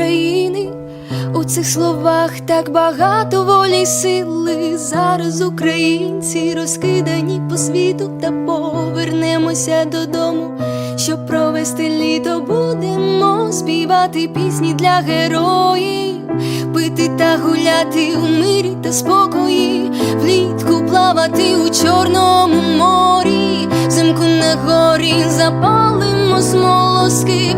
України. У цих словах так багато волі й сили. Зараз українці розкидані по світу, та повернемося додому. Щоб провести літо, будемо співати пісні для героїв, пити та гуляти у мирі та спокої, влітку плавати у чорному морі, взимку на горі запалимо смолоски.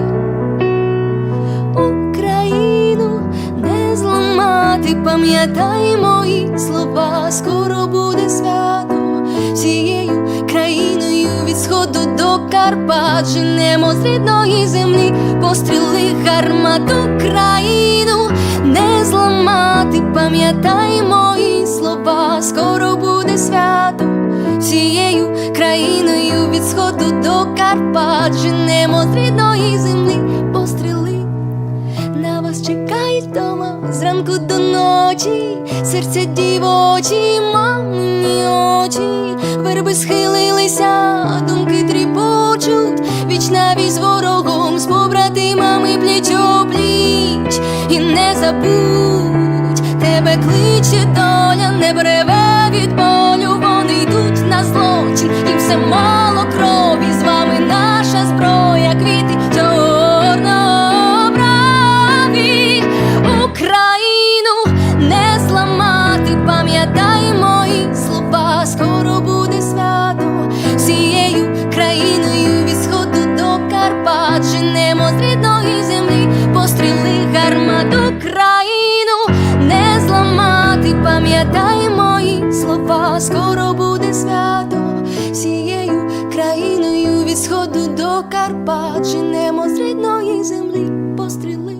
Зламати, пам'ятай мої слова, скоро буде свято. Всією країною від сходу до Карпат женемо з рідної землі, постріли гармат Україну не зламати, пам'ятай мої слова, скоро буде свято. Всією країною від сходу до Карпат женемо з рідної землі, ночі, серця дівочі, мамині очі, верби схилилися, думки тріпочуть, віч на з ворогом, з побратимами пліч обліч і не забудь, тебе кличе доля, не береве пам'ятай мої слова, скоро буде свято. Всією країною від сходу до Карпат. Женемо з рідної землі, постріли.